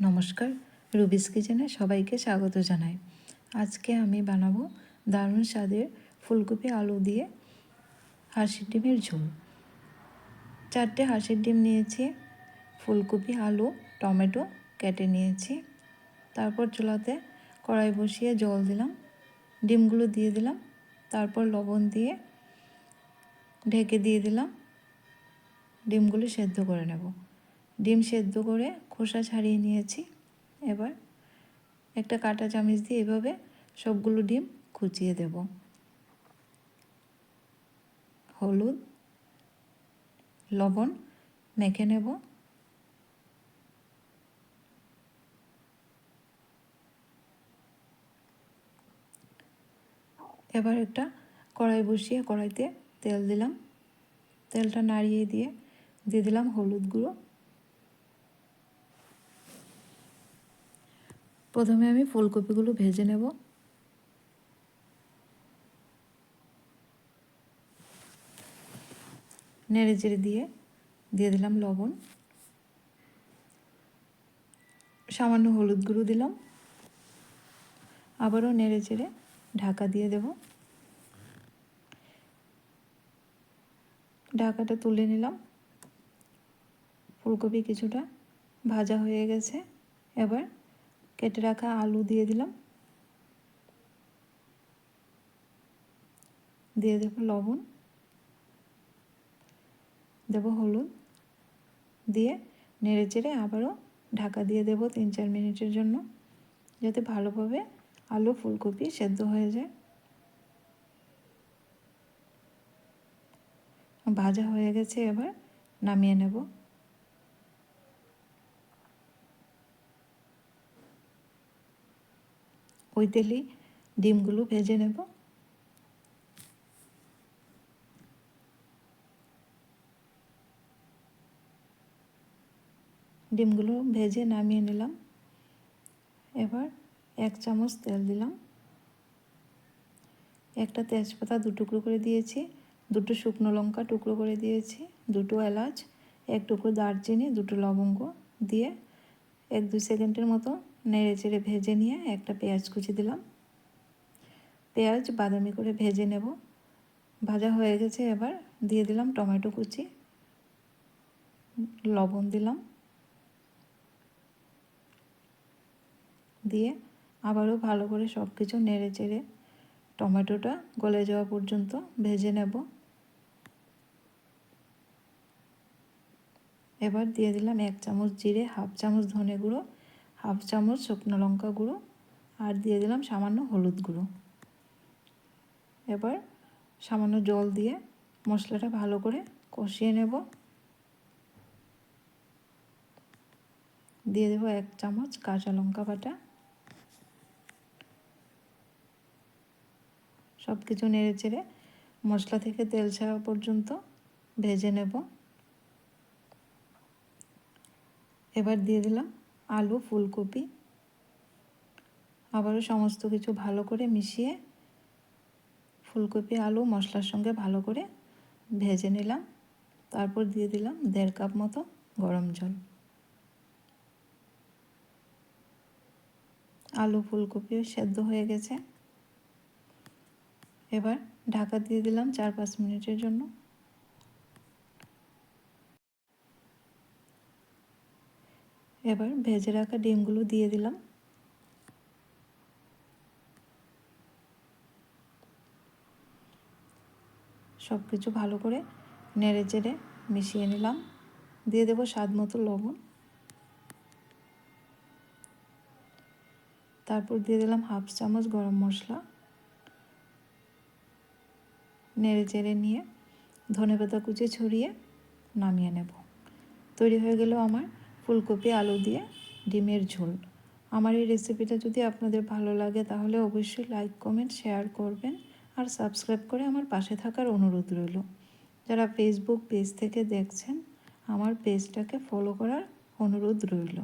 নমস্কার, রুবিস কিচেনে সবাইকে স্বাগত জানাই। আজকে আমি বানাবো দারুণ স্বাদের ফুলকপি আলু দিয়ে হাঁসের ডিমের ঝোল। চারটে হাঁসের ডিম নিয়েছি, ফুলকপি, আলু, টমেটো কেটে নিয়েছি। তারপর চুলাতে কড়াই বসিয়ে জল দিলাম, ডিমগুলো দিয়ে দিলাম। তারপর লবণ দিয়ে ঢেকে দিয়ে দিলাম, ডিমগুলো সেদ্ধ করে নেব। ডিম সেদ্ধ করে খোসা ছাড়িয়ে নিয়েছি। এবার একটা কাঁটা চামচ দিয়ে এভাবে সবগুলো ডিম কুচিয়ে দেব। হলুদ, লবণ মেখে নেব। এবার একটা কড়াই বসিয়ে কড়াইতে তেল দিলাম। তেলটা নাড়িয়ে দিয়ে দিয়ে দিলাম হলুদ গুঁড়ো। প্রথমে আমি ফুলকপিগুলো ভেজে নেব। নেড়ে চেড়ে দিয়ে দিয়ে দিলাম লবণ। সামান্য হলুদ গুঁড়ো দিলাম। আবারও নেড়ে চেড়ে ঢাকা দিয়ে দেব। ঢাকাটা তুলে নিলাম। ফুলকপি কিছুটা ভাজা হয়ে গেছে। এবার কেটে রাখা আলু দিয়ে দিলাম। দিয়ে দেব লবণ। দেব হলুদ। দিয়ে নেড়ে চেড়ে আবারও ঢাকা দিয়ে দেব তিন চার মিনিটের জন্য, যাতে ভালোভাবে আলু ফুলকপি সেদ্ধ হয়ে যায়। ভাজা হয়ে গেছে, এবার নামিয়ে নেব। ওই ডিমগুলো ভেজে নেব। ডিমগুলো ভেজে নামিয়ে নিলাম। এবার এক চামচ তেল দিলাম। একটা তেজপাতা দু টুকরো করে দিয়েছি, দুটো শুকনো লঙ্কা টুকরো করে দিয়েছি, দুটো এলাচ, এক টুকরো দারচিনি, দুটো লবঙ্গ দিয়ে এক দু সেকেন্ডের মতো নেড়ে চেড়ে ভেজে নিয়ে একটা পেঁয়াজ কুচি দিলাম। পেঁয়াজ বাদামি করে ভেজে নেব। ভাজা হয়ে গেছে এবার দিয়ে দিলাম টমেটো কুচি। লবণ দিলাম। দিয়ে আবারও ভালো করে সব কিছু নেড়ে চেড়ে টমেটোটা গলে যাওয়া পর্যন্ত ভেজে নেব। এবার দিয়ে দিলাম এক চামচ জিরে, হাফ চামচ ধনে গুঁড়ো হাফ চামচ শুকনো লঙ্কা গুঁড়ো আর দিয়ে দিলাম সামান্য হলুদ গুঁড়ো। এবার সামান্য জল দিয়ে মশলাটা ভালো করে কষিয়ে নেব। দিয়ে দেবো এক চামচ কাঁচা লঙ্কা বাটা। সব কিছু নেড়ে চেড়ে মশলা থেকে তেল ছাড়া পর্যন্ত ভেজে নেব। এবার দিয়ে দিলাম আলু, ফুলকপি, আবারও সমস্ত কিছু ভালো করে মিশিয়ে ফুলকপি, আলু, মশলার সঙ্গে ভালো করে ভেজে নিলাম। তারপর দিয়ে দিলাম দেড় কাপ মতো গরম জল। আলু, ফুলকপিও সেদ্ধ হয়ে গেছে। এবার ঢাকা দিয়ে দিলাম চার পাঁচ মিনিটের জন্য। এবার ভেজে রাখা ডিমগুলো দিয়ে দিলাম। সব কিছু ভালো করে নেড়ে চেড়ে মিশিয়ে নিলাম। দিয়ে দেবো স্বাদ মতো লবণ। তারপর দিয়ে দিলাম হাফ চামচ গরম মশলা। নেড়ে চেড়ে নিয়ে ধনে পাতা কুচি ছড়িয়ে নামিয়ে নেব। তৈরি হয়ে গেল আমার ফুলকপি, আলু দিয়ে ডিমের ঝোল। আমার এই রেসিপিটা যদি আপনাদের ভালো লাগে, তাহলে অবশ্যই লাইক কমেন্ট শেয়ার করবেন আর সাবস্ক্রাইব করে আমার পাশে থাকার অনুরোধ রইল। যারা ফেসবুক পেজ থেকে দেখছেন, আমার পেজটাকে ফলো করার অনুরোধ রইল।